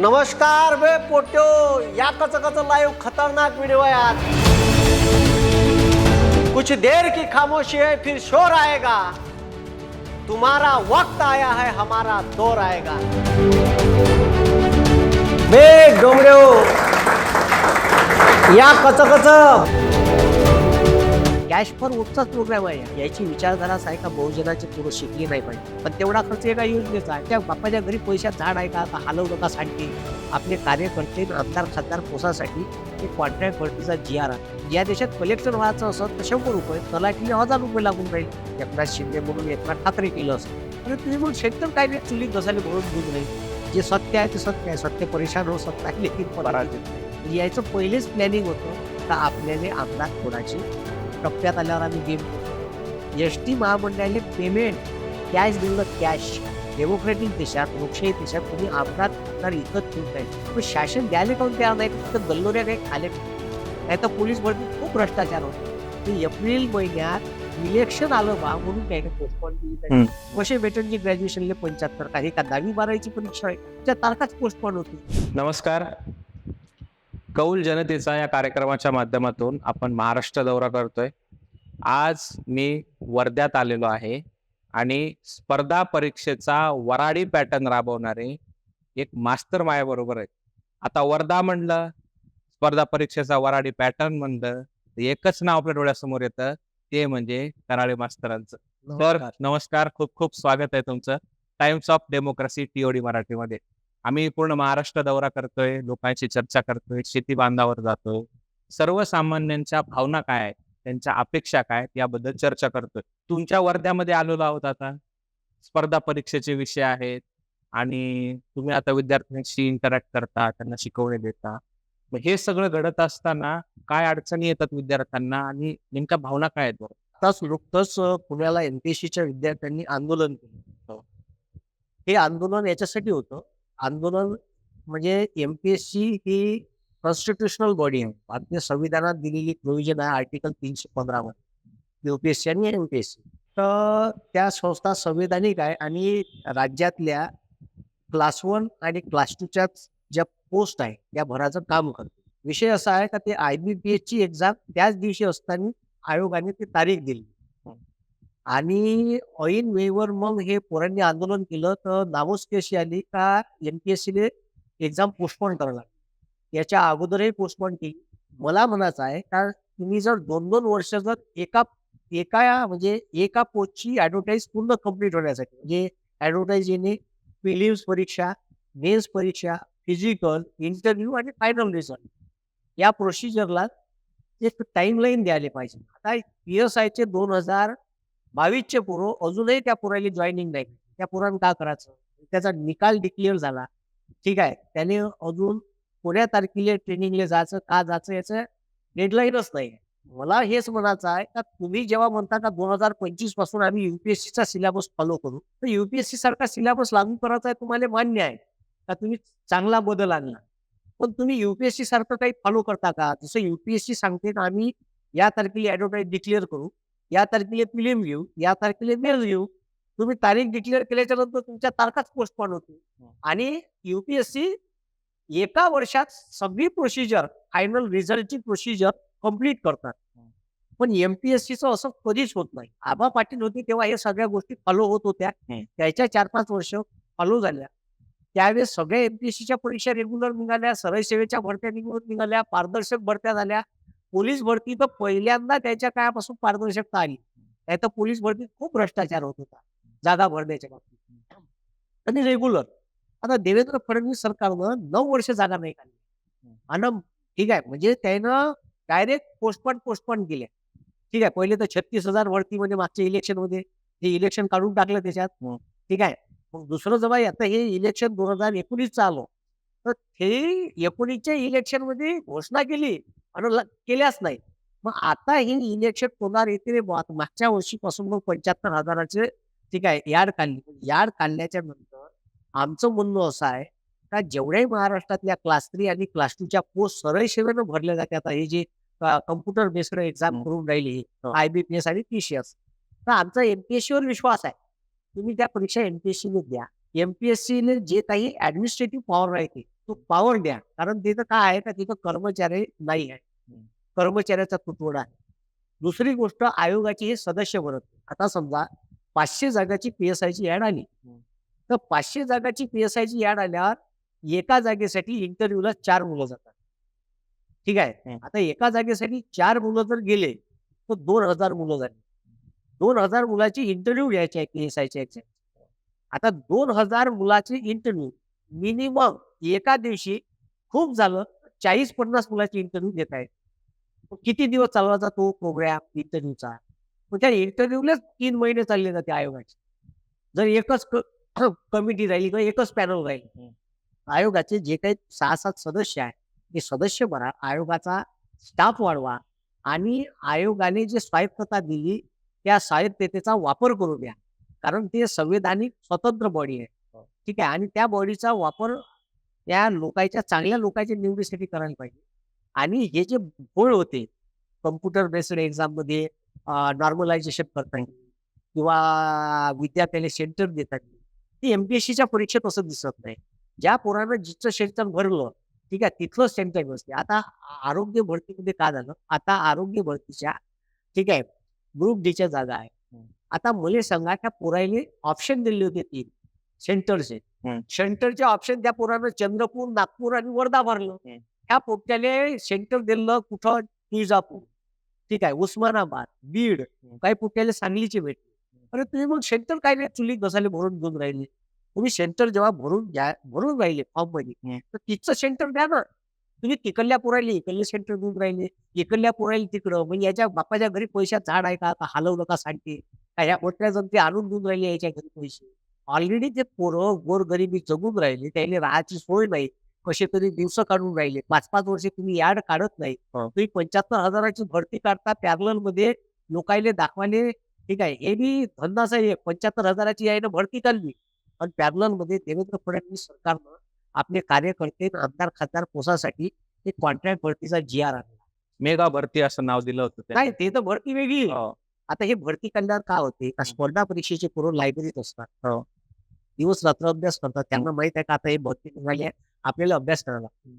नमस्कार बे पोट्यो. या कच कच लाइव खतरनाक वीडियो आहे आज. कुछ देर की खामोशी है फिर शोर आएगा. तुम्हारा वक्त आया है हमारा दौर आएगा. बे डोंगरेओ या कच कच कॅश फॉर वोटचाच प्रोग्राम आहे. याची विचारधाराच आहे का बहुजनाची पूर्ण शिकली नाही पाहिजे. पण तेवढा खर्च एका योजनेचा आहे. त्या बापाच्या घरी पैशात झाड आहे का? आता हलव नका साठी आपले कार्यकर्ते आणि आमदार खासदार पोसासाठी एक कॉन्ट्रॅक्ट भरतीचा जी आर आहे. या देशात कलेक्शन व्हायचं असत तर शंभर रुपये तलाठीने हजार रुपये लागून राहील. एकनाथ शिंदे म्हणून एकनाथ ठाकरे केलं असं आणि तुम्ही म्हणून शेतकरी काय नाही? चुलीत बसायला म्हणून दूध नाही जे सत्य आहे ते सत्य आहे. सत्य परेशान हो सत्य आहे लेखित पराज यायचं पहिलेच प्लॅनिंग होतं. तर आपल्याला आमदार कोणाची टप्प्यात आल्यावर आम्ही गेम एस टी महामंडळाने पेमेंट कॅश दिलं कॅश डेमोक्रेटिक देशात लोकशाही देशात तुम्ही आमदार आमदार इकत ठेवताय पण शासन द्यायला काऊन तयार नाही? फक्त गल्लोऱ्या काही खाले. नाही तर पोलीस भरती खूप भ्रष्टाचार होतो. ते एप्रिल महिन्यात इलेक्शन आलं बा म्हणून काही पोस्टपॉन केली. कसे भेटन जी ग्रॅज्युएशनले पंच्याहत्तर काही का दहावी बारावीची परीक्षा आहे. त्या तारखाच पोस्टपॉन होती. नमस्कार. कौल जनतेचा या कार्यक्रमाच्या माध्यमातून आपण महाराष्ट्र दौरा करतोय. आज मी वर्ध्यात आलेलो आहे आणि स्पर्धा परीक्षेचा वराडी पॅटर्न राबवणारे एक मास्टर माझ्याबरोबर आहेत. आता वर्धा म्हणलं स्पर्धा परीक्षेचा वराडी पॅटर्न म्हणलं एकच नाव आपल्या डोळ्यासमोर येतं ते म्हणजे कराळे मास्तरांचं. तर नमस्कार. खूप खूप स्वागत आहे तुमचं. टाइम्स ऑफ डेमोक्रेसी टीओडी मराठीमध्ये. आम्ही पूर्ण महाराष्ट्र दौरा करतोय लोकांशी चर्चा करतोय शेती बांधावर जातोय. सर्वसामान्यांच्या भावना काय आहेत? त्यांच्या अपेक्षा काय याबद्दल चर्चा करतोय. तुमच्या वर्ध्यामध्ये आलेलो आहोत आता. स्पर्धा परीक्षेचे विषय आहेत आणि तुम्ही आता विद्यार्थ्यांशी इंटरॅक्ट करता त्यांना शिकवणे देता. मग हे सगळं घडत असताना काय अडचणी येतात विद्यार्थ्यांना आणि नेमक्या भावना काय आहेत बरं? आताच नुकतंच पुण्याला एमपीएससीच्या विद्यार्थ्यांनी आंदोलन केलं हे आंदोलन याच्यासाठी होतं आंदोलन म्हणजे एमपीएससी ही कॉन्स्टिट्युशनल बॉडी आहे. भारतीय संविधानात दिलेली प्रोव्हिजन आहे आर्टिकल तीनशे पंधरा मध्ये युपीएससी आणि एमपीएससी तर त्या संस्था संविधानिक आहे आणि राज्यातल्या क्लास वन आणि क्लास टूच्या ज्या पोस्ट आहे त्या भराचं काम करते. विषय असा आहे का ते आय बी पी एसची एक्झाम त्याच दिवशी असताना आयोगाने ती तारीख दिली. आणि ऐन वेळेवर मग हे पोरांनी आंदोलन केलं तर नामोस अशी आली का एन पी एस सीने एक्झाम पोस्टपोन करायला याच्या अगोदरही पोस्टपोन केली. मला म्हणायचं आहे का तुम्ही जर दोन दोन वर्ष जर एका एका म्हणजे एका पोस्टची ऍडव्हर्टाईज पूर्ण कंप्लीट होण्यासाठी म्हणजे ऍडव्हर्टाईज येणे प्रिलिम्स परीक्षा मेन्स परीक्षा फिजिकल इंटरव्ह्यू आणि फायनल रिझल्ट या प्रोसिजरला एक टाईमलाईन द्यायला पाहिजे. आता पी एस आयचे दोन हजार बावीसचे पुरो अजूनही त्या पुराली जॉईनिंग नाही. त्या पुराण का करायचं? त्याचा निकाल डिक्लेअर झाला. ठीक आहे. त्याने अजून कोण्या तारखेला ट्रेनिंगला जायचं का जायचं याचं डेडलाईनच नाही मला हेच म्हणायचं आहे का तुम्ही जेव्हा म्हणता का दोन हजार पंचवीसपासून आम्ही युपीएससीचा सिलेबस फॉलो करू तर युपीएससी सारखा सिलेबस लागू करायचा आहे तुम्हाला मान्य आहे का? तुम्ही चांगला बदल आणला. पण तुम्ही युपीएससी सारखं काही फॉलो करता का? जसं युपीएससी सांगते ना आम्ही या तारखेला ऍडव्हर्टाईज डिक्लेअर करू या तारखेला फिल्म घेऊ या तारखेला मेल घेऊ. तुम्ही तारीख डिक्लेअर केल्याच्यानंतर तुमच्या तारखाच पोस्टपॉन होते आणि युपीएससी एका वर्षात सगळी प्रोसिजर फायनल रिझल्टची प्रोसिजर कंप्लीट करतात. पण एमपीएससीचं असं कधीच होत नाही. आबा पाटील होते तेव्हा या सगळ्या गोष्टी फॉलो होत होत्या. त्याच्या चार पाच वर्ष फॉलो झाल्या. त्यावेळेस सगळ्या एमपीएससीच्या परीक्षा रेग्युलर निघाल्या सरळ सेवेच्या भरत्या निघून निघाल्या पारदर्शक भरत्या झाल्या. पोलीस भरती तर पहिल्यांदा त्याच्या काळापासून पारदर्शकता आली. नाही तर पोलीस भरतीत खूप भ्रष्टाचार होत होता. जागा भरण्याच्या बाबतीत. आणि रेग्युलर. आता देवेंद्र फडणवीस सरकारनं नऊ वर्ष जागा नाही काढली. आणि ठीक आहे म्हणजे त्यानं डायरेक्ट पोस्टपॉन पोस्टपॉन केल्या. ठीक आहे पहिले तर छत्तीस हजार भरतीमध्ये मागच्या इलेक्शनमध्ये हे इलेक्शन काढून टाकलं त्याच्यात. हम्म. ठीक आहे मग दुसरं जेव्हा आता हे इलेक्शन दोन हजार एकोणीस आलं तर हे एकोणीसच्या इलेक्शनमध्ये घोषणा केली. आणि केल्याच नाही. मग आता हे इलेक्शन होणार येते मागच्या वर्षीपासून मग पंच्याहत्तर हजाराचे ठीक आहे यार्ड काढली. यार्ड काढल्याच्या नंतर आमचं म्हणणं असं आहे का जेवढ्याही महाराष्ट्रातल्या क्लास थ्री आणि क्लास टूच्या पोस्ट सरळ सेवेनं भरल्या जाते आता हे जे कम्प्युटर बेस्ड एक्झाम. करून राहिली. आयबीपीएस आणि टीसीएस तर आमचा एमपीएससी वर विश्वास आहे. तुम्ही त्या परीक्षा एमपीएससी ने द्या. एमपीएससी ने जे काही ऍडमिनिस्ट्रेटिव्ह पॉवर राहते तो पॉवर द्या कारण तिथं काय आहे का तिथं कर्मचारी नाही आहे. कर्मचाऱ्याचा तुटवडा आहे दुसरी गोष्ट आयोगाचे हे सदस्य बनत. आता समजा पाचशे जागाची पी एस आयची ऍड आली. तर पाचशे जागाची पी एस आयची ऍड आल्यावर एका जागेसाठी इंटरव्ह्यूला चार मुलं जातात ठीक आहे. आता एका जागेसाठी चार मुलं जर गेले तर दोन हजार मुलं झाली दोन हजार मुलाची इंटरव्ह्यू घ्यायची आहे पी एस आयच्या आता दोन हजार मुलाचे इंटरव्ह्यू मिनिमम एका दिवशी खूप झालं चाळीस पन्नास मुलाचे इंटरव्ह्यू घेत आहेत. किती दिवस चालवायचा तो प्रोग्राम इंटरव्ह्यूचा मग त्या इंटरव्ह्यूलाच तीन महिने चालले जाते आयोगाचे. जर एकच कमिटी राहिली किंवा एकच पॅनल राहील आयोगाचे जे काही सहा सात सदस्य आहे ते सदस्य भरा आयोगाचा स्टाफ वाढवा आणि आयोगाने जे स्वायत्तता दिली त्या स्वायत्ततेचा वापर करू द्या कारण ते संवैधानिक स्वतंत्र बॉडी आहे. ठीक आहे. आणि त्या बॉडीचा वापर त्या लोकांच्या चांगल्या लोकांच्या निवडीसाठी करायला पाहिजे. आणि हे जे घोळ होते कम्प्युटर बेस्ड एक्झाममध्ये नॉर्मलायझेशन करता येईल किंवा विद्यार्थ्याला सेंटर देतात ते एमपीएससीच्या परीक्षेत असं दिसत नाही. ज्या पोरानं जिथं सेंटर भरलं ठीक आहे तिथलं सेंटर बसते आता आरोग्य भरतीमध्ये काय झालं? आता आरोग्य भरतीच्या ठीक आहे ग्रुप डीच्या जागा आहे. आता मुले सांगा त्या पोरायले ऑप्शन दिले होते तीन. सेंटरचे. सेंटरचे ऑप्शन त्या पोरानं चंद्रपूर नागपूर आणि वर्धा भरलं. त्या पोट्याले सेंटर दिलं कुठं? तुळजापूर. ठीक आहे उस्मानाबाद बीड काही पोट्याले सांगलीचे भेटले अरे तुम्ही मग सेंटर काय नाही चुली बसायला भरून घेऊन राहिले. तुम्ही सेंटर जेव्हा भरून घ्या भरून राहिले फॉर्ममध्ये. तर तिथचं सेंटर द्या ना. तुम्ही तिकडल्या पुरायले इकडले सेंटर देऊन राहिले. इकडल्या पुरायले तिकडं. मग याच्या बापाच्या घरी पैशात झाड आहे का? हलवलं का सांगते. का ह्या मोठ्या जण आणून देऊन राहिले याच्या घरी पैसे? ऑलरेडी ते पोरं गोरगरिबी जगून राहिले त्याने राहायची सोय नाही कसे तरी दिवस काढून राहिले पाच पाच वर्षे तुम्ही याड काढत नाही. तुम्ही पंच्याहत्तर हजाराची भरती काढता पॅरलमध्ये लोकायले दाखवाले ठीक आहे हे बी धंदाच आहे पंच्याहत्तर हजाराची आहे ना भरती काढली आणि पॅरलमध्ये देवेंद्र फडणवीस सरकारनं आपले कार्यकर्ते आमदार खासदार पोसासाठी एक कॉन्ट्रॅक्ट भरतीचा जी आर आणला मेगा भरती असं नाव दिलं होतं. नाही ते तर भरती वेगळी. हो. आता हे भरती काढल्यावर काय होते का स्पर्धा परीक्षेचे पूर्व लायब्ररीत असतात. दिवस रात्र अभ्यास करतात. त्यांना माहीत आहे का आता हे निघाली आहे? आपल्याला अभ्यास करायला लागतो.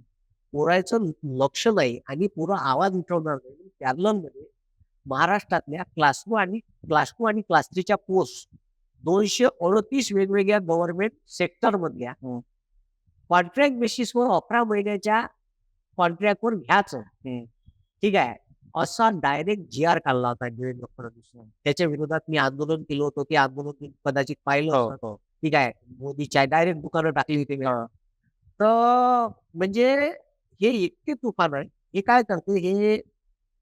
पोरायचं लक्ष नाही आणि पुरा आवाज उठवणार नाही. पॅरलमध्ये महाराष्ट्रातल्या क्लास टू आणि क्लास टू आणि क्लास थ्रीच्या पोस्ट दोनशे अडतीस वेगवेगळ्या गव्हर्नमेंट सेक्टर मधल्या हम्म. कॉन्ट्रॅक्ट बेसिसवर अकरा महिन्याच्या कॉन्ट्रॅक्टवर घ्यायचं. ठीक आहे. असा डायरेक्ट जी आर काढला होता. देवेंद्र फडणवीस त्याच्या विरोधात मी आंदोलन केलं होतं. ते आंदोलन कदाचित पाहिलं हो, असेल. हो. ठीक आहे मोदीच्या डायरेक्ट दुकानं टाकली होती मी. तर म्हणजे हे इतके तुफान आहे. हे काय करते हे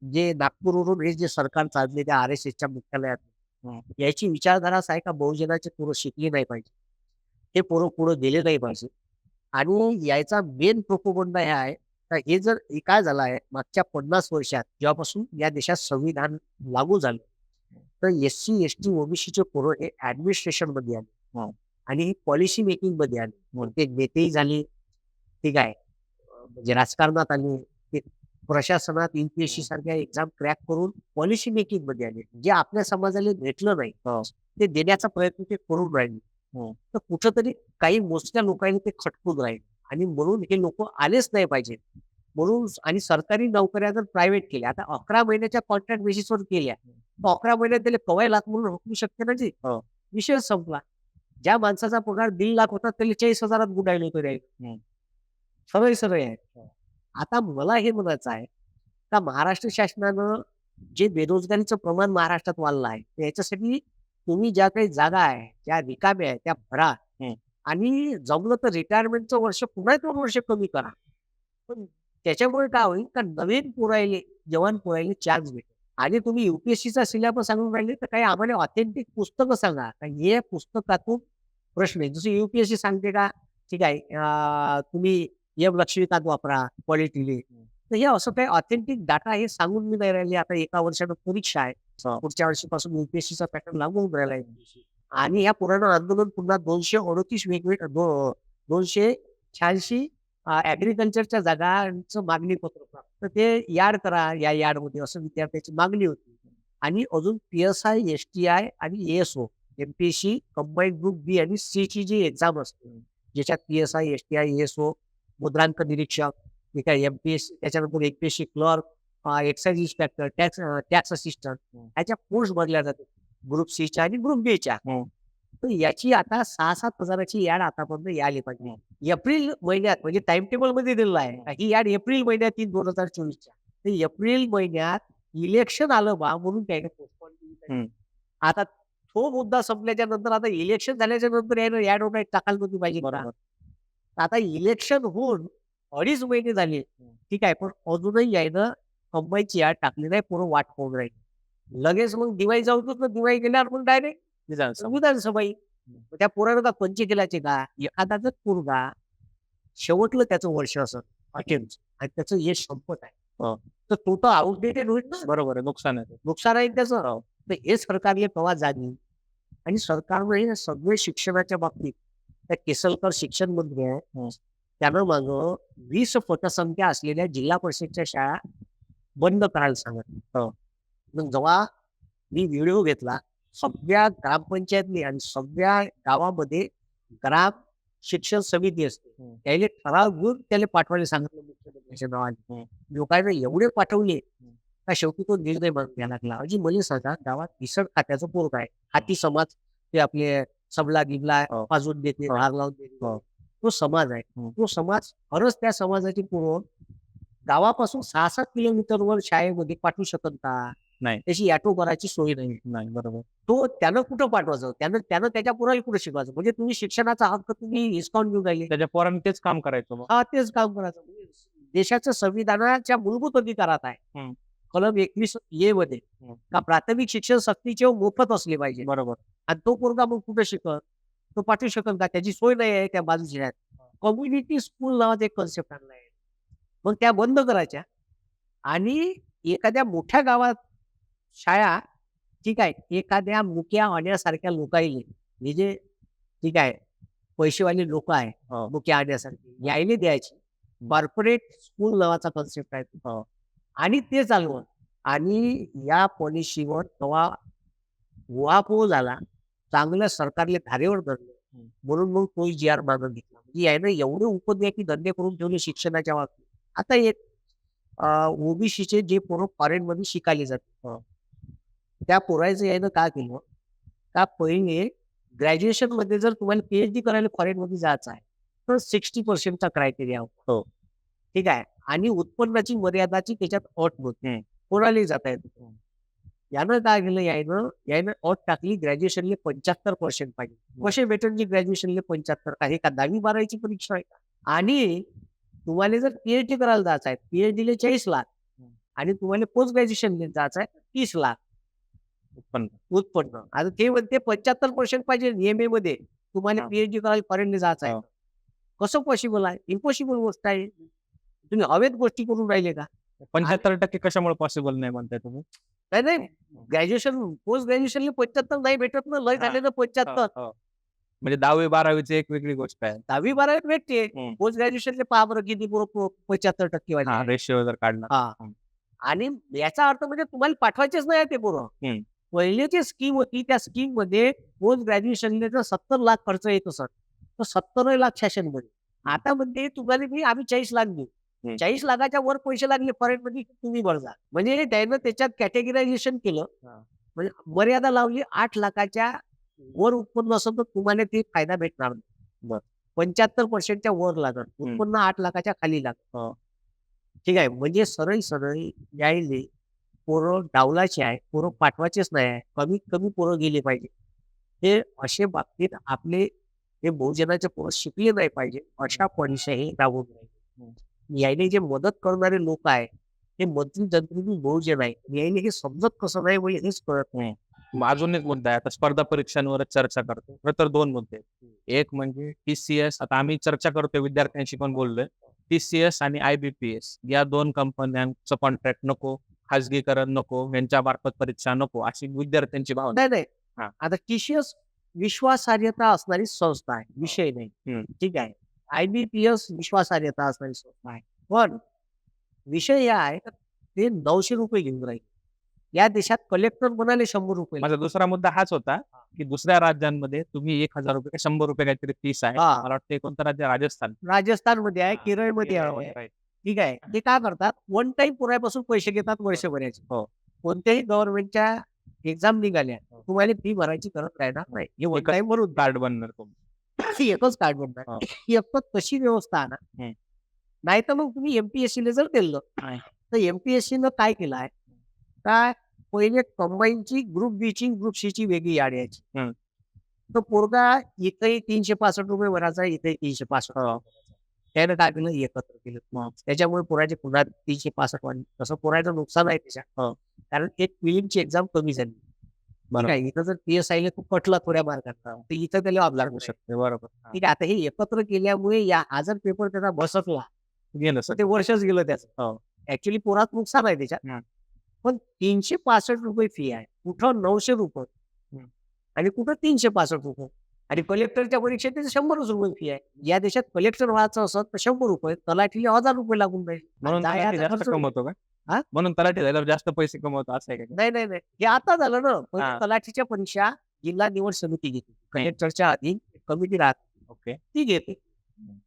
जे नागपूरवरून हे जे सरकार चालले त्या आर एस एसच्या मुख्यालयात. याची विचारधारा आहे का बहुजनाचे पोरं शिकली नाही पाहिजे? हे पोरं पुढं गेले नाही पाहिजे. आणि याचा मेन प्रोपोगंडा हे आहे का हे जर हे काय झालं आहे मागच्या पन्नास वर्षात जेव्हापासून या देशात संविधान लागू झालं तर एस सी एस टी ओबीसीचे पोरं हे ऍडमिनिस्ट्रेशनमध्ये आले. हं. आणि पॉलिसी मेकिंगमध्ये आले. ते नेतेही झाले. ठीक आहे. म्हणजे राजकारणात आले. ते प्रशासनात युपीएससी सारख्या एक्झाम क्रॅक करून पॉलिसी मेकिंगमध्ये आले. जे आपल्या समाजाला भेटलं नाही हो. ते देण्याचा प्रयत्न ते करून राहिले. हं. तर कुठंतरी काही मोजक्या लोकांनी ते खटकून राहिले. आणि म्हणून हे लोक आलेच नाही पाहिजे. म्हणून आणि सरकारी नोकऱ्या जर प्रायव्हेट केल्या आता अकरा महिन्याच्या कॉन्ट्रॅक्ट बेसिसवर केल्या तर अकरा महिन्यात त्याला कवाय लाख म्हणून शकते ना जी? हो. विषय संपला. ज्या माणसाचा पगार दीड लाख होता त्याला चाळीस हजारात गुंडाळले होते रे. सरळ सरळ आहे. आता मला हे म्हणायचं आहे का महाराष्ट्र शासनानं जे बेरोजगारीचं प्रमाण महाराष्ट्रात वाढलं आहे याच्यासाठी तुम्ही ज्या काही जागा आहे ज्या रिकाम्या आहे त्या भरा. आणि जमलं तर रिटायरमेंटचं वर्ष पुन्हा दोन वर्ष कमी करा. पण त्याच्यामुळे काय होईल का नवीन पुरायले जवान पुरायले चान्स भेटेल आणि तुम्ही युपीएससीचा सिलेबस सांगून राहिले तर काही आम्हाला ऑथेंटिक पुस्तकं सांगा. हे पुस्तकातून प्रश्न आहे. जसं युपीएससी सांगते का ठीक आहे तुम्ही एम लक्ष्मीकांत वापरा क्वालिटीले तर हे असं काही ऑथेंटिक डाटा हे सांगून मी नाही राहिले. आता एका वर्षानं परीक्षा आहे. पुढच्या वर्षीपासून युपीएससीचा पॅटर्न लागू होऊन राहिला आहे. आणि या पुराण आंदोलन पुन्हा दोनशे अडतीस वेगवेगळे दो- दोनशे शहाऐंशी ऍग्रिकल्चरच्या जागांचं मागणी पत्र प्राप्त. तर ते याड करा या यार्डमध्ये असं विद्यार्थ्याची मागणी होती आणि अजून P S I S T I आणि ASO MPSC combine group B आणि सी ची जी एक्झाम असते ज्याच्यात P S I S T I ASO मुद्रांक निरीक्षक ठीक आहे एमपीएस त्याच्यानंतर एकपीएससी clerk excise inspector tax tax assistant. ह्याच्या पोस्ट भरल्या जाते ग्रुप सीच्या आणि ग्रुप बीच्या. तर याची आता सहा सात हजाराची याड आतापर्यंत यायला पाहिजे एप्रिल महिन्यात म्हणजे टाइम टेबलमध्ये दिलेलं आहे. ही याड एप्रिल महिन्यात येईल दोन हजार चोवीसच्या. तर एप्रिल महिन्यात इलेक्शन आलं बा म्हणून त्याने postpone केली हम्म. पाहिजे. आता तो मुद्दा संपल्याच्या नंतर आता इलेक्शन झाल्याच्यानंतर यानं याड वगैरे टाकायला नव्हती पाहिजे आता इलेक्शन होऊन अडीच महिने झाले. ठीक आहे पण अजूनही यायनं कंबाईची याड टाकली नाही पूर्ण वाट पाहून राहील. लगेच मग दिवाळी जाऊ ना दिवाळी गेल्यावर मग डायरेक्ट विधानसभा विधानसभाई त्या पोरानं का पंचे केल्याचे का एखादाच पोरगा शेवटलं त्याचं वर्ष असत अटेम्प्ट आणि त्याचं यश संपत आहे. हो. तर तो तर आउटडेटेड होईल ना. बरोबर आहे. नुकसान आहे नुकसान आहे त्याचं. तर हे सरकारने केव्हा जाणीव आणि सरकारनं हे सगळे शिक्षणाच्या बाबतीत त्या केसलकर शिक्षण मंत्री आहे हं. त्यानं माग वीस पटसंख्या असलेल्या जिल्हा परिषदच्या शाळा बंद करायला सांगितलं हो. मग जेव्हा मी व्हिडिओ घेतला सगळ्या ग्रामपंचायतनी आणि सगळ्या गावामध्ये ग्राम शिक्षण समिती असते हं. त्याला ठराव घेऊन त्याला पाठवायला सांगितलं मुख्यमंत्र्यांच्या नावाने हं. लोकांना एवढे पाठवले का शेवटी तो निर्णय घ्यायला लागला अजी मला सांगा गावात भीषण खात्याचं पोरग आहे हाती समाज ते आपले सबला गिबला हो. वाजवून देते हो. भाग लावून देते हो. तो समाज आहे हं. तो समाज खरंच त्या समाजाची पोरं गावापासून सहा सात किलोमीटरवर शाळेमध्ये पाठवू शकत का नाही. त्याची ऑटो करायची सोय नाही. नाही बरोबर. तो त्यानं कुठं पाठवायचं? त्यानं त्यानं त्याच्या पोराला कुठं शिकवायचं? म्हणजे तुम्ही शिक्षणाचा हक्क तुम्ही हिसकावून घेऊन राहिले. त्याच्या पोरांनी तेच काम करायचं मग. हा तेच काम करायचं. म्हणजे देशाच्या संविधानाच्या मूलभूत अधिकारात आहे. हम्म. कलम एकवीस ए मध्ये हम्म. का प्राथमिक शिक्षण सक्तीचे व मोफत असले पाहिजे. बरोबर. आणि तो पोरगा मग कुठे शिकत तो पाठवू शकत का? त्याची सोय नाही आहे त्या बाजूच्या. कम्युनिटी स्कूल नावाचा एक कन्सेप्ट आणला आहे मग त्या बंद करायच्या. आणि एखाद्या मोठ्या गावात शाळा ठीक आहे एखाद्या मुक्या आणण्यासारख्या लोकांनी हे जे ठीक आहे पैसेवाले लोक आहे हो. मुक्या आणण्यासारखे यायले द्यायची कॉर्पोरेट स्कूल नावाचा कन्सेप्ट आहे. हो. आणि ते चालवून आणि या पॉलिसीवर तेव्हा उहापोह झाला चांगलं सरकारने धारेवर धरलं. म्हणून मग तो जी आर मागून घेतला म्हणजे यानं एवढे उपद्व्यापी धंदे करून ठेवले शिक्षणाच्या बाबतीत आता एक ओबीसीचे जे पोरं फॉरेन मध्ये शिकायले जातात हो. त्या पोरायचं यानं काय केलं? का पहिले ग्रॅज्युएशनमध्ये जर तुम्हाला पीएचडी करायला फॉरेन मध्ये जायचं आहे तर सिक्स्टी पर्सेंटचा क्रायटेरिया हो. ठीक आहे? आणि उत्पन्नाची मर्यादाची त्याच्यात अट हम्म. कोणालाही जाता येत यानं काय केलं? यानं यानं अट टाकली ग्रॅज्युएशनले पंच्याहत्तर पर्सेंट पाहिजे. कसे जी ग्रॅज्युएशनले पंच्याहत्तर? आहे का दहावी बारावीची परीक्षा आहे? का आणि तुम्हाला जर पीएचडी करायला जायचं आहे पीएचडीला चाळीस लाख. आणि तुम्हाला पोस्ट ग्रॅज्युएशन जायचं आहे तीस लाख. उत्पन्न. उत्पन्न. आता ते म्हणते पंच्याहत्तर पर्सेंट पाहिजे एम ए मध्ये तुम्हाला. पीएचडी करायला फॉरेनला जायचं आहे. हो. कसं पॉसिबल आहे? इम्पॉसिबल गोष्ट आहे. तुम्ही हवेत गोष्टी करून राहिले का? पंच्याहत्तर टक्के कशामुळे पॉसिबल नाही म्हणताय तुम्ही? नाही नाही. ग्रॅज्युएशन पोस्ट ग्रॅज्युएशनला पंच्याहत्तर नाही भेटत ना. लय. झाले ना पंच्याहत्तर. हो, हो. म्हणजे दहावी बारावीची एक वेगळी गोष्ट आहे. दहावी बारावी भेटते. पोस्ट ग्रॅज्युएशनले पहा बरं किती पंच्याहत्तर टक्के. रेशिओ जर काढला. आणि याचा अर्थ म्हणजे तुम्हाला पाठवायचेच नाही ते पोरं. हम्म. पहिल्याची स्कीम होती त्या स्कीममध्ये पोस्ट ग्रॅज्युएशनले सत्तर लाख खर्च येत असत तर सत्तर लाख शासनमध्ये आता म्हणते तुम्हाला मी आम्ही चाळीस लाख देऊ. चाळीस लाखाच्या वर पैसे लागले फॉरेन मध्ये की तुम्ही बळजा म्हणजे त्यानं त्याच्यात कॅटेगरायझेशन केलं. म्हणजे मर्यादा लावली आठ लाखाच्या वर उत्पन्न असेल तर तुम्हाला ते फायदा भेटणार. नाही पंच्याहत्तर पर्सेंटच्या वर लागत. उत्पन्न आठ लाखाच्या खाली लागत. ठीक आहे म्हणजे सरळ सरळ यायले पोरं डावलाचे आहे पोरं पाठवायचेच नाही आहे कमीत कमी पोरं गेले पाहिजे. हे असे बाबतीत आपले हे बहुजनाचे पोरं शिकले नाही पाहिजे अशा पॉलिसी हे राबवून राहिले यायले जे मदत करणारे लोक आहे हे मंत्री जंत्री बहुजन आहे यायले हे समजत कसं नाही म्हणजे हेच कळत नाही. अजून एक मुद्दा आहे आता स्पर्धा परीक्षांवरच चर्चा करतो. खरं तर दोन मुद्दे. आहेत. एक म्हणजे टीसीएस आता आम्ही चर्चा करतोय विद्यार्थ्यांशी पण बोललोय. टीसीएस आणि आयबीपीएस या दोन कंपन्यांचं कॉन्ट्रॅक्ट नको. खाजगीकरण नको यांच्या मार्फत परीक्षा नको अशी विद्यार्थ्यांची भावना. नाही नाही. हा. आता टीसीएस विश्वासार्हता असणारी संस्था आहे विषय नाही. हम्म. ठीक आहे. आयबीपीएस विश्वासार्हता असणारी संस्था आहे. पण विषय हा आहे का ते नऊशे रुपये घेऊन राहील. या देशात कलेक्टर म्हणाले शंभर रुपये माझा दुसरा मुद्दा हाच होता की दुसऱ्या राज्यांमध्ये तुम्ही एक हजार रुपये का शंभर रुपये काहीतरी फीस आहे. हा. मला वाटतं कोणतं राज्य? राजस्थान. राजस्थानमध्ये आहे केरळमध्ये आहे. Right. ठीक आहे ते काय करतात वन टाइम पुरापासून पैसे घेतात वर्षभराचे हो. कोणत्याही गव्हर्नमेंटच्या एक्झाम निघाल्या हो. तुम्हाला फी भरायची गरज राहणार नाही हे वन एकच टाइम भरून कार्ड बनणार एकच कार्ड बनणार हो. ही एक तशी व्यवस्था ना हम्म. नाही तर मग तुम्ही एमपीएससी ला जर दिलं नाही. तर एमपीएससी न काय केलं आहे काय पहिले कंबाईनची ग्रुप बी ची ग्रुप सी ची वेगळी याड यायची. तर पोरगा इथेही तीनशे पासष्ट रुपये भरायचा इथे तीनशे पासष्ट हो. भरायचा. त्यानं काय केलं? एकत्र केलं. त्याच्यामुळे पोराचे पुन्हा तीनशे पासष्ट वाढले. तसं पोराचं नुकसान आहे त्याच्यात. हो. कारण एक फिलिमची एक्झाम कमी झाली. काय इथं जर पी एस आय खूप कटला थोड्या मार्कात तर इथं त्याला ऑब्झर्व लागू शकते. बरोबर. हा. ठीक आहे? आता हे एकत्र केल्यामुळे या हा जर पेपर त्याचा बसकला गेलं ते वर्षच गेलं त्याचं. हो. ऍक्च्युली पोरात नुकसान आहे त्याच्यात. पण तीनशे पासष्ट रुपये फी आहे. कुठं नऊशे रुपये. आणि कुठं तीनशे पासष्ट रुपये? आणि कलेक्टरच्या परीक्षेत शंभरच रुपये फी आहे. या देशात कलेक्टर व्हायचं असत तर शंभर रुपये तलाठीला हजार रुपये लागून जाईल म्हणून तलाठी जास्त होईल. कमवतो हा? का म्हणून तलाठी झाल्यावर जास्त पैसे कमवतो असं आहे का? नाही नाही नाही. हे आता झालं ना. पण. तलाठीच्या परीक्षा जिल्हा निवड समिती घेते. कलेक्टरच्या अधीन कमिटी राहते. ओके. ती घेते.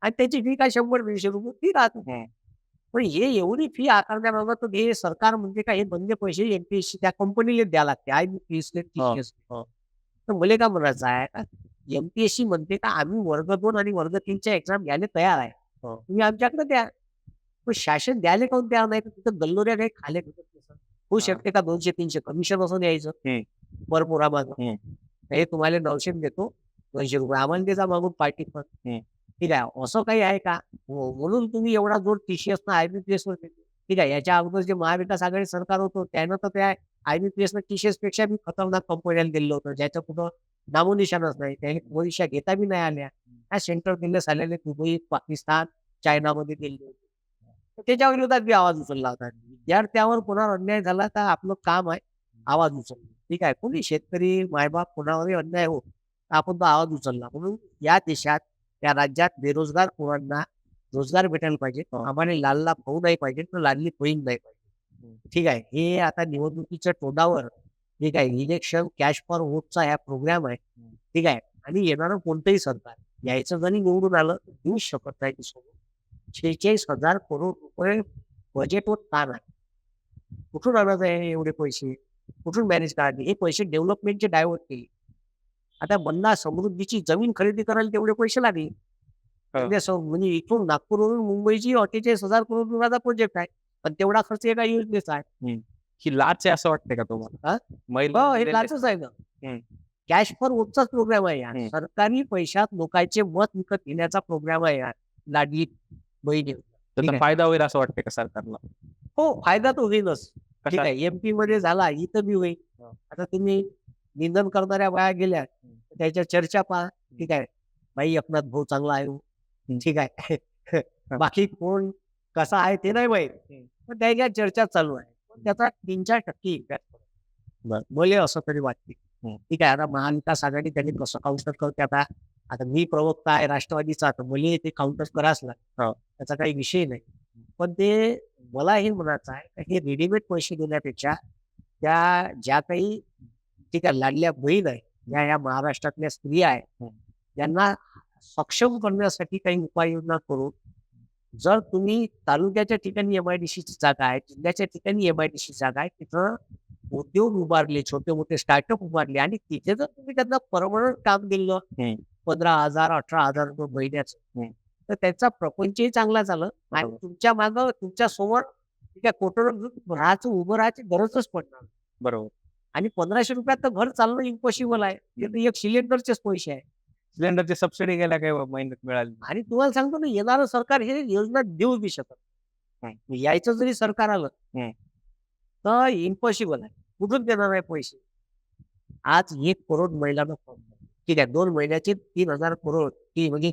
आणि त्याची फी काय? शंभर दीडशे रुपये फी राहते. हम्म. पण हे एवढी फी आकारण्याबाबत हे सरकार म्हणजे काय? हे बंद पैसे एमपीएससी त्या कंपनीला द्यावे लागते. आय हो, टीसीएस हो. तर मला काय म्हणायचं आहे? का एमपीएससी म्हणते का आम्ही वर्ग दोन आणि वर्ग तीनच्या एक्झाम घ्यायला तयार आहे. तुम्ही आमच्याकडे द्या पण शासन द्यायला काऊन तयार नाही तर तिथं गल्लोऱ्या काही खाले भेटत नसेल. होऊ. शकते का दोनशे तीनशे कमिशन असं द्यायचं. भरपूर हम्म. हे तुम्हाला नऊशे देतो दोनशे रुपये आम्हाला त्याचा मागून पार्टी पण. ठीक आहे असं काही आहे का हो, म्हणून तुम्ही एवढा जोर टीसीएस ना आयबीपीएस वर ठीक आहे याच्या अगोदर जे महाविकास आघाडी सरकार होतं त्यानं तर त्या आयबीपीएस न टीसीएसपेक्षा बी खतरनाक कंपन्याला दिलेलं होतं ज्याचं कुठं नामोनिशानच नाही. त्याने परीक्षा घेता बी नाही आल्या. ह्या सेंटर दिल्लीस आलेले दुबई पाकिस्तान चायनामध्ये गेले होते. त्याच्या विरोधात बी आवाज उचलला होता. विद्यार्थ्यावर कोणावर अन्याय झाला तर आपलं काम आहे. आवाज उचलणं ठीक आहे. कोणी शेतकरी मायबाप कोणावरही अन्याय हो आपण तो आवाज उचलला. म्हणून या देशात या राज्यात बेरोजगार पोरांना रोजगार भेटायला पाहिजे. आम्हाला लालला भाऊ नाही पाहिजे तर लालली बहीण नाही पाहिजे. ठीक आहे. हे आता निवडणुकीच्या तोंडावर ठीक आहे इलेक्शन कॅश फॉर वोटचा हा प्रोग्राम आहे. ठीक आहे. आणि येणारं कोणतंही सरकार यायचं जरी निवडून आलं तर देऊ शकत नाही ते सोडून शेहेचाळीस हजार करोड रुपये बजेटवर ताण आहे कुठून आणायचं आहे एवढे पैसे? कुठून मॅनेज करायचे? हे पैसे डेव्हलपमेंटचे डायव्हर्ट केले. आता बंदा समृद्धीची जमीन खरेदी करायला तेवढे पैसे लागले. म्हणजे असं म्हणजे इथून नागपूरवरून मुंबईची अठ्ठेचाळीस हजार करोड रुपयाचा प्रोजेक्ट आहे. पण तेवढा खर्च एका योजनेचा आहे. ही. लाच आहे असं वाटतंय का तुम्हाला? हा? महिला हो लाचच आहे ना. कॅश फॉर वोटचाच प्रोग्राम आहे यार. सरकारी पैशात लोकांचे मत विकत घेण्याचा प्रोग्राम आहे यार लाडली बहिणी. त्याचा. फायदा होईल असं वाटतंय का सरकारला? हो फायदा तो होईलच. ठीक आहे एमपी मध्ये झाला इथं बी होईल. आता तुम्ही निंदन करणाऱ्या बाया गेल्या त्याच्या चर्चा पहा. ठीक आहे. बाई एकनाथ भाऊ चांगला आहे. ठीक आहे. बाकी कोण कसा आहे ते नाही माहीत. पण त्याच्या चर्चा चालू आहे. त्याचा तीन चार टक्के. मला असं तरी वाटते. ठीक आहे आता महाविकास आघाडी त्यांनी कसं काउंटर करते आता? आता मी प्रवक्ता आहे राष्ट्रवादीचा तर मला ते काउंटर करावंच लागतं. त्याचा काही विषय नाही. पण ते मला हे म्हणायचं आहे का हे रेडीमेड पैसे देण्यापेक्षा त्या ज्या काही ठीक आहे लाडल्या बहीण आहे ज्या या महाराष्ट्रातल्या स्त्रिया आहेत त्यांना सक्षम करण्यासाठी काही उपाययोजना करून जर तुम्ही तालुक्याच्या ठिकाणी एमआयडीसीची जागा आहे जिल्ह्याच्या ठिकाणी एमआयडीसी जागा आहे तिथं उद्योग उभारले छोटे मोठे स्टार्टअप उभारले आणि तिथे जर तुम्ही त्यांना परमनंट काम दिलं. पंधरा हजार अठरा हजार रुपये महिन्याचं. तर त्याचा प्रपंचही चांगला झालं आणि. तुमच्या मागं तुमच्यासमोर राहायचं उभं राहायची गरजच पडणार बरोबर आणि पंधराशे रुपयात तर घर चालणं इम्पॉसिबल आहे ते एक सिलेंडरचेच पैसे आहे सिलेंडरची सबसिडी गेल्या काय महिन्यात मिळाली आणि तुम्हाला सांगतो ना येणारं सरकार हे योजना देऊ बी शकत हम्म. यायचं जरी सरकार आलं. तर इम्पॉसिबल आहे कुठून देणार आहे पैसे आज एक करोड महिलांना. ठीक आहे दोन महिन्याचे तीन हजार करोड ती म्हणजे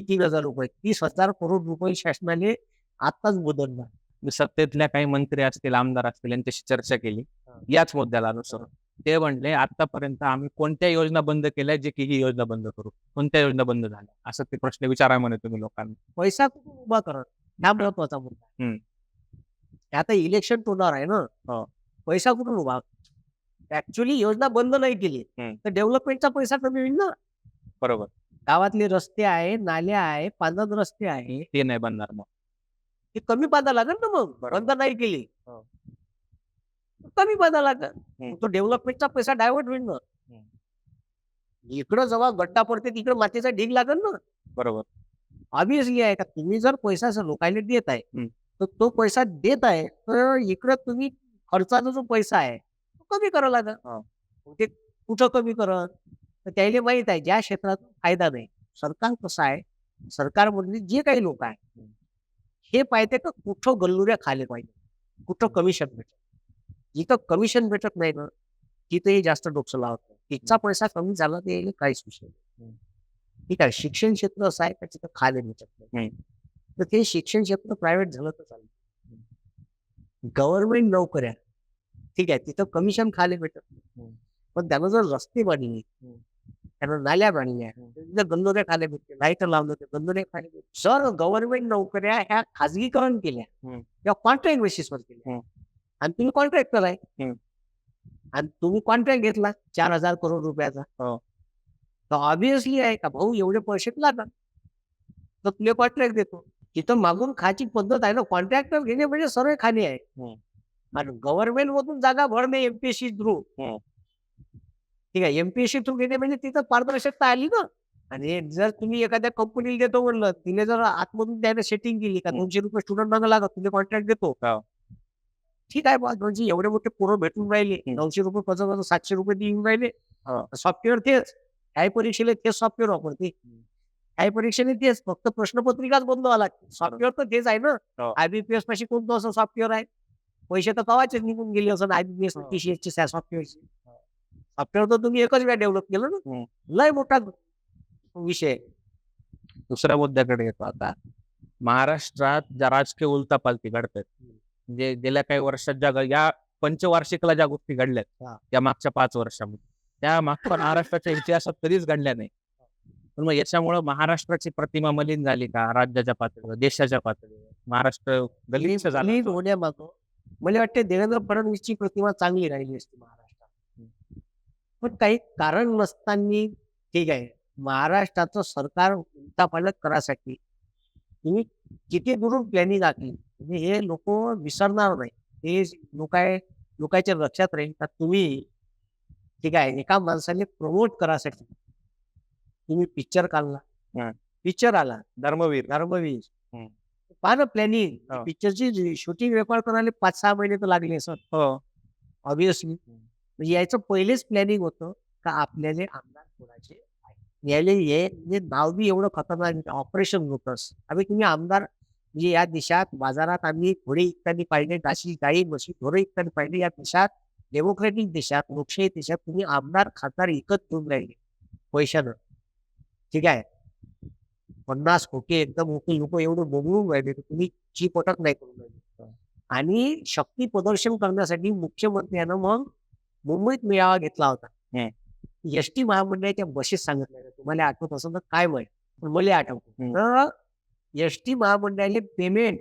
तीन हजार रुपये तीस हजार करोड रुपये शासनाने आताच बदलणार सत्तेतल्या काही मंत्री असतील आमदार असतील यांच्याशी चर्चा केली. याच मुद्द्याला अनुसरून ते म्हणले आतापर्यंत आम्ही कोणत्या योजना बंद केल्या जे की ही योजना बंद करू? कोणत्या योजना बंद झाल्या? असं ते प्रश्न विचारा म्हणे तुम्ही लोकांना. पैसा कुठून उभा करा? हा महत्त्वाचा मुद्दा. आता इलेक्शन तोंडावर आहे ना? हो. पैसा कुठून उभा ऍक्च्युली योजना बंद नाही केली. तर डेव्हलपमेंटचा पैसा कमी होईल ना? बरोबर. गावातले रस्ते आहे नाल्या आहे पांदन रस्ते आहे. ते नाही बनणार मग. हे कमी बांधा लागेल ना मग. बंद नाही केली. हो. कमी लागेल हम्म. तो डेव्हलपमेंटचा पैसा डायव्हर्ट होईल ना इकडं जेव्हा गड्डा पडते तिकडे मातीचा ढीग लागेल ना बरोबर ऑब्विसली आहे का तुम्ही जर पैसा लोकांना देत आहे. तर तो पैसा देत आहे तर इकडं तुम्ही खर्चाचा जो पैसा आहे तो कमी करा लागेल हा. मग ते कुठं कमी करत तर त्याला माहीत आहे ज्या क्षेत्रात फायदा नाही सरकार कसं आहे सरकारमधले जे काही लोक आहे. हे पाहिजे का कुठं गल्लुऱ्या खाले पाहिजे कुठं कमिशन भेटत जिथं कमिशन भेटत नाही ना तिथेही जास्त डोकं लावत नाही तिथचा पैसा कमी झाला यायला काहीच विषय नाही. ठीक आहे शिक्षण क्षेत्र असं आहे का तिथं खाले भेटत नाही तर ते शिक्षण क्षेत्र प्रायव्हेट झालं तर चालेल गव्हर्नमेंट नोकऱ्या ठीक आहे तिथं कमिशन खाले भेटत नाही. पण त्यानं जर रस्ते बांधले. त्यानं नाल्या बांधल्या तिथं गंदोऱ्या खाले भेटते लाइट लावलं ते गंदोऱ्या खाले भेटते सर गव्हर्नमेंट नोकऱ्या ह्या खाजगीकरण केल्या. किंवा कॉन्ट्रॅक्ट बेसिसवर केल्या. आणि तुम्ही कॉन्ट्रॅक्टर आहे. आणि तुम्ही कॉन्ट्रॅक्ट घेतला चार हजार करोड रुपयाचा हो. तर ऑब्विसली आहे का भाऊ एवढे पैसे लागतात तर तुला कॉन्ट्रॅक्ट देतो तिथं मागून खायची पद्धत आहे ना कॉन्ट्रॅक्टर घेणे म्हणजे सर्व खाणे आहे. आणि गव्हर्नमेंट मधून जागा भरणे एमपीएससी थ्रू. ठीक आहे एमपीएससी थ्रू घेणे म्हणजे तिथं पारदर्शकता आली ना आणि जर तुम्ही एखाद्या कंपनीला देतो म्हणलं तिने जर आतमधून त्याने सेटिंग केली का. दोनशे रुपये स्टुडंट मागं लागत तुला कॉन्ट्रॅक्ट देतो हो. ठीक आहे बा म्हणजे एवढे मोठे पोरं भेटून राहिले. नऊशे रुपये पच सातशे रुपये देऊन राहिले. हो. सॉफ्टवेअर तेच. काही परीक्षेला तेच सॉफ्टवेअर वापरते. काही परीक्षेने तेच. फक्त प्रश्नपत्रिकाच बदलावा लागते. सॉफ्टवेअर तर तेच आहे ना. हो. आयबीपीएस पाशी कोणतं असं सॉफ्टवेअर आहे? पैसे तर कवाचे निघून गेले असं आयबीपीएस हो. टीसीएस चे. सॉफ्टवेअरचे सॉफ्टवेअर तर तुम्ही एकच वेळा डेव्हलप केलं ना. लय मोठा विषय. दुसऱ्या मुद्द्याकडे येतो आता. महाराष्ट्रात ज्या राजकीय उलथापालथी घडतात म्हणजे गेल्या काही वर्षात ज्या या पंचवार्षिकला ज्या गोष्टी घडल्यात. त्या मागच्या पाच वर्षामध्ये त्या मागच्या महाराष्ट्राच्या इतिहासात कधीच घडल्या नाही. पण मग याच्यामुळं महाराष्ट्राची प्रतिमा मलिन झाली का? राज्याच्या पातळीवर देशाच्या पातळीवर? महाराष्ट्र गलिच्छ झाला होण्यामागं मला वाटते देवेंद्र फडणवीसची प्रतिमा चांगली राहिली असती महाराष्ट्रात. पण काही कारण नसताना ठीक आहे महाराष्ट्राचं सरकार उलटापालट करासाठी तुम्ही किती दुरून प्लॅनिंग आखली? म्हणजे हे लोक विसरणार नाही. हे लोक लोकांच्या लक्षात राहील का तुम्ही ठीक आहे एका माणसाने प्रमोट करासाठी तुम्ही पिक्चर काढला. हा. पिक्चर आला. धर्मवीर. धर्मवीर. हम्म. पहा ना प्लॅनिंग हो. पिक्चरची शूटिंग रेकॉर्ड करायला पाच सहा महिने तर लागले सर हो. ऑब्विसली म्हणजे याचं पहिलेच प्लॅनिंग होतं का आपल्याला आमदार कोणाचे? आहे. याले हे नाव बी एवढं खतरनाक ऑपरेशन लोटस आम्ही तुम्ही आमदार म्हणजे या देशात बाजारात आम्ही घोडे इत्यादी पाहिजे गाशी गाई म्हशी ढोरे इत्यादी पाहिजे या देशात डेमोक्रेटिक देशात लोकशाही देशात तुम्ही आमदार खासदार एकच घेऊन राहिले? पैशानं. ठीक आहे? पन्नास कोटी एकदम मोठी लोक एवढं बोगळून राहिले तुम्ही चीप अटक नाही करून राहिले. आणि शक्ती प्रदर्शन करण्यासाठी मुख्यमंत्र्यानं मग मुंबईत मेळावा घेतला होता. एस टी महामंडळाच्या बसेस सांगितल्या. तुम्हाला आठवत असेल तर काय माहीत? पण मला आठवतो. एस टी महामंडळाने पेमेंट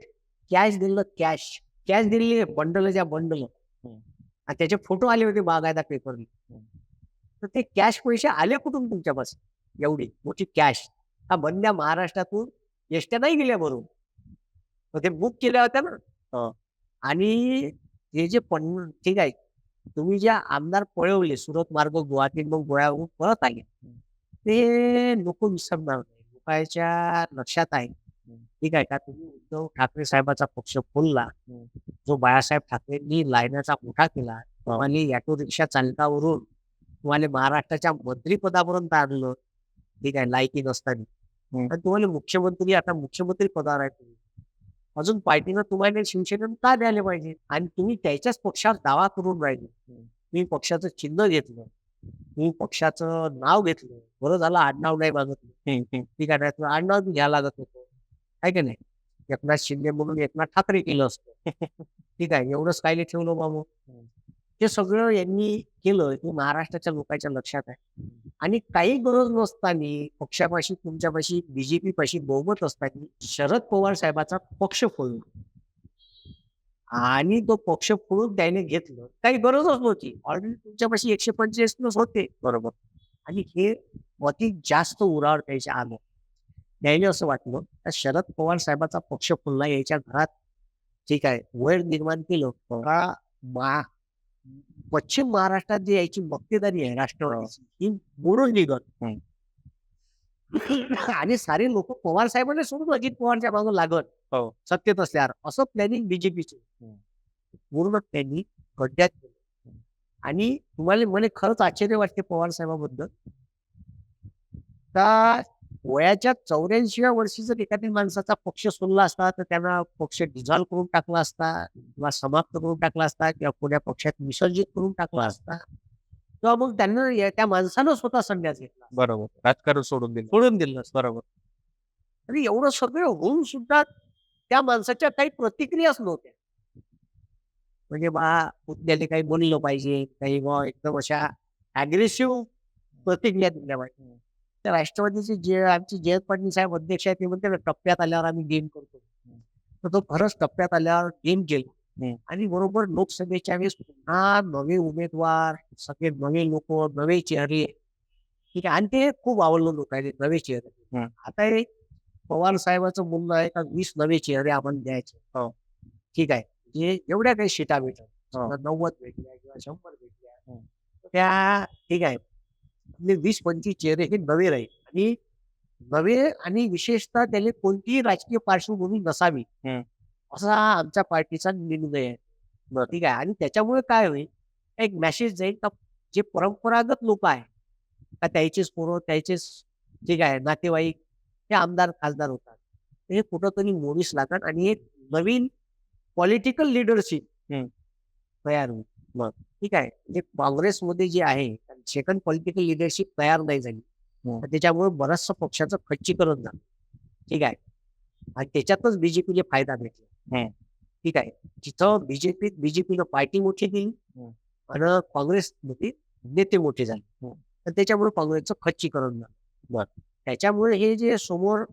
कॅश दिलं कॅश कॅश दिलेली बंडलच्या बंडल आणि त्याचे फोटो आले होते बागायदा पेपरने तर ते कॅश पैसे आले कुठून तुमच्यापासून एवढी मोठी कॅश हा बंद्या महाराष्ट्रातून एसट्या नाही गेल्या बरोबर तर ते बुक केल्या होत्या ना. आणि हे जे पण ठीक आहे तुम्ही ज्या आमदार पळवले सुरत मार्ग गुवाहाटी मग गोव्याहून परत आले. ते लोक विसरणार नाही. लोकांच्या लक्षात आहे. ठीक आहे का? तुम्ही उद्धव ठाकरे साहेबाचा पक्ष फोडला जो बाळासाहेब ठाकरेंनी लायनाचा मोठा केला तुम्हाला ऑटो रिक्षा चालकावरून तुम्हाला महाराष्ट्राच्या मंत्रीपदापर्यंत आणलं ठीक आहे लायकी नसताना. आणि तुम्हाला मुख्यमंत्री आता मुख्यमंत्री पदावर आहे तुम्ही. अजून पार्टीनं तुम्हाला शिवसेनेनं का द्यायला पाहिजे? आणि तुम्ही त्याच्याच पक्षावर दावा करून राहिले. तुम्ही पक्षाचं चिन्ह घेतलं. तुम्ही पक्षाचं नाव घेतलं. बरं झालं आडनाव नाही मागितलं. ठीक आहे नाही आडनाव बी घ्यायला लागत होतं. आहे का नाही? एकनाथ शिंदे म्हणून एकनाथ ठाकरे केलं असतं. ठीक आहे एवढंच कायले ठेवलं बाबू. हे सगळं यांनी केलं हे महाराष्ट्राच्या लोकांच्या लक्षात आहे. आणि काही गरज नसताना पक्षापाशी तुमच्यापाशी बीजेपी पाशी बहुमत असताना शरद पवार साहेबाचा पक्ष फोडून आणि तो पक्ष फोडून त्याने घेतलं. काही गरजच नव्हती. ऑलरेडी तुमच्यापाशी एकशे पंचेचाळीस होते बरोबर. आणि हे अधिक जास्त उरावर त्याच्या आलं. त्याने असं वाटलं का शरद पवार साहेबाचा पक्ष पुन्हा याच्या घरात. ठीक आहे. वैर निर्माण केलं. का मा पश्चिम महाराष्ट्रात जी याची मक्तेदारी आहे राष्ट्रवादीची ही. मोडून निघत. आणि सारे लोक पवार साहेबांना सोडून अजित पवारच्या मागं लागत. हो. सत्तेत असल्यावर. असं प्लॅनिंग बीजेपीचे. पूर्ण त्यांनी खड्ड्यात केलं. आणि तुम्हाला म्हणे खरंच आश्चर्य वाटते पवार साहेबाबद्दल. का वयाच्या चौऱ्याऐंशीव्या वर्षी जर एखाद्या माणसाचा पक्ष सोडला असता तर त्यांना पक्ष डिझॉल्व करून टाकला असता किंवा समाप्त करून टाकला असता किंवा पुण्या पक्षात विसर्जित करून टाकला असता किंवा मग त्यांना त्या माणसानं स्वतः संन्यास घेतला बरोबर. राजकारण सोडून दिलं. सोडून दिलं. बरोबर. आणि एवढं सगळं होऊन सुद्धा त्या माणसाच्या काही प्रतिक्रियाच नव्हत्या. म्हणजे बा पुतण्याने काही बोललं पाहिजे काही बा एकदम अशा अग्रेसिव्ह प्रतिक्रिया दिल्या पाहिजे. त्या राष्ट्रवादीचे जे आमचे जयंत पाटील साहेब अध्यक्ष आहेत ते म्हणते ना, टप्प्यात आल्यावर आम्ही गेम करतो तर तो खरंच टप्प्यात आल्यावर गेम केला. आणि बरोबर लोकसभेच्या वेळेस पुन्हा नवे उमेदवार सगळे नवे लोक नवे चेहरे ठीक आहे आणि ते खूप आवडलं लोकांनी नवे चेहरे. आता हे पवार साहेबाचं म्हणणं आहे का वीस नवे चेहरे आपण द्यायचे हो. ठीक आहे जे एवढ्या काही सीटा भेटत हो. नव्वद भेटल्या किंवा शंभर भेटल्या. तर त्या ठीक आहे आपले वीस पंचवीस चेहरे हे नवे राहील. आणि नवे आणि विशेषतः त्याने कोणतीही राजकीय पार्श्वभूमी नसावी. असा आमच्या पार्टीचा निर्णय आहे. ठीक आहे. आणि त्याच्यामुळे काय होईल? एक मेसेज जाईल का? जे परंपरागत लोक आहे का त्याचेच पोरं त्याचेच ठीक आहे नातेवाईक हे आमदार खासदार होतात. हे कुठंतरी मोडीस लागतात आणि एक नवीन पॉलिटिकल लिडरशिप. तयार होईल. मग ठीक आहे. म्हणजे काँग्रेसमध्ये जे आहे सेकंड पॉलिटिकल लिडरशिप तयार नाही झाली. हम्म. तर त्याच्यामुळे बरचसं पक्षाचं खच्चीकरण झालं. ठीक आहे? आणि त्याच्यातच बीजेपीला फायदा भेटला हम्म. ठीक आहे? जिथं बीजेपीत बीजेपीनं पार्टी मोठी केली हम्म. आणि काँग्रेसमध्ये नेते मोठे झाले. तर त्याच्यामुळे काँग्रेसचं खच्चीकरण झालं. बर. त्याच्यामुळे हे जे समोर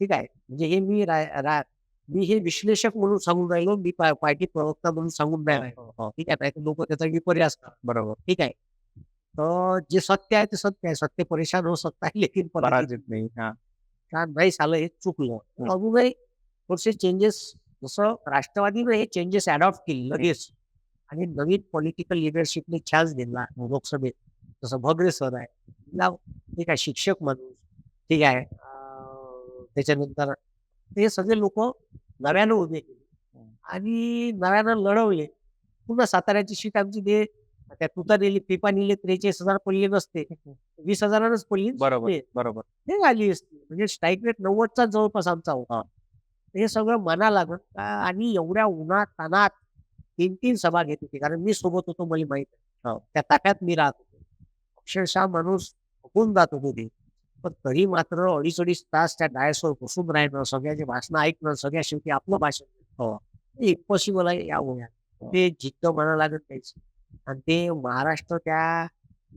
ठीक आहे? म्हणजे हे मी रा- मी हे विश्लेषक म्हणून सांगून राहिलो. मी पार्टी प्रवक्ता म्हणून सांगून नाही राहिलो. हो, हो. ठीक आहे? लोक त्याचा विपर्यास बरोबर. ठीक आहे? तर जे सत्य आहे ते सत्य आहे. सत्य परेशान हो सकता है लेकिन पराजित. पराजित नाही. हा. का नाही झालं हे चुकलं. हम्म. अजूनही थोडेसे चेंजेस जसं राष्ट्रवादीनं हे चेंजेस अडॉप्ट केले लगेच. आणि नवीन पॉलिटिकल लिडरशिपने चान्स दिला लोकसभेत. जसं भगरे सर आहे. ना ठीक आहे शिक्षक माणूस ठीक आहे. अं, त्याच्यानंतर ते सगळे लोक नव्यानं उभे केले. आणि नव्यानं लढवले. पुन्हा साताऱ्याची सीट आमची दे त्या तुता नेली पिपा नेली त्रेचाळीस हजार पडले नसते. वीस हजारानच पडली बरोबर ते- बरोबर. ते असती. म्हणजे स्ट्राईक रेट नव्वदचा जवळपास आमचा होता. हे. सगळं मना लागत का आणि एवढ्या उन्हात तानात तीन तीन सभा घेत होती. कारण मी सोबत होतो मला माहीत आहे. हो. त्या ताफ्यात मी राहत होतो. अक्षरशः माणूस थकून जात होतो ते पण तरी मात्र अडीच अडीच तास त्या डायसवर बसून राहणं सगळ्याचे भाषणं ऐकणं सगळ्या शेवटी आपलं भाषण. हो. इम्पॉसिबल आहे या वयात हो. ते जिद्द म्हणा लागत त्याची ते महाराष्ट्र त्या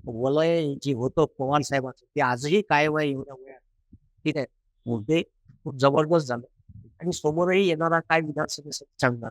वलय जे होतं पवार साहेबांचं ते आजही काय वय एवढ्या वयात. ठीक आहे. मुद्दे खूप जबरदस्त झालं. आणि समोरही येणारा काय विधानसभेसाठी सांगणार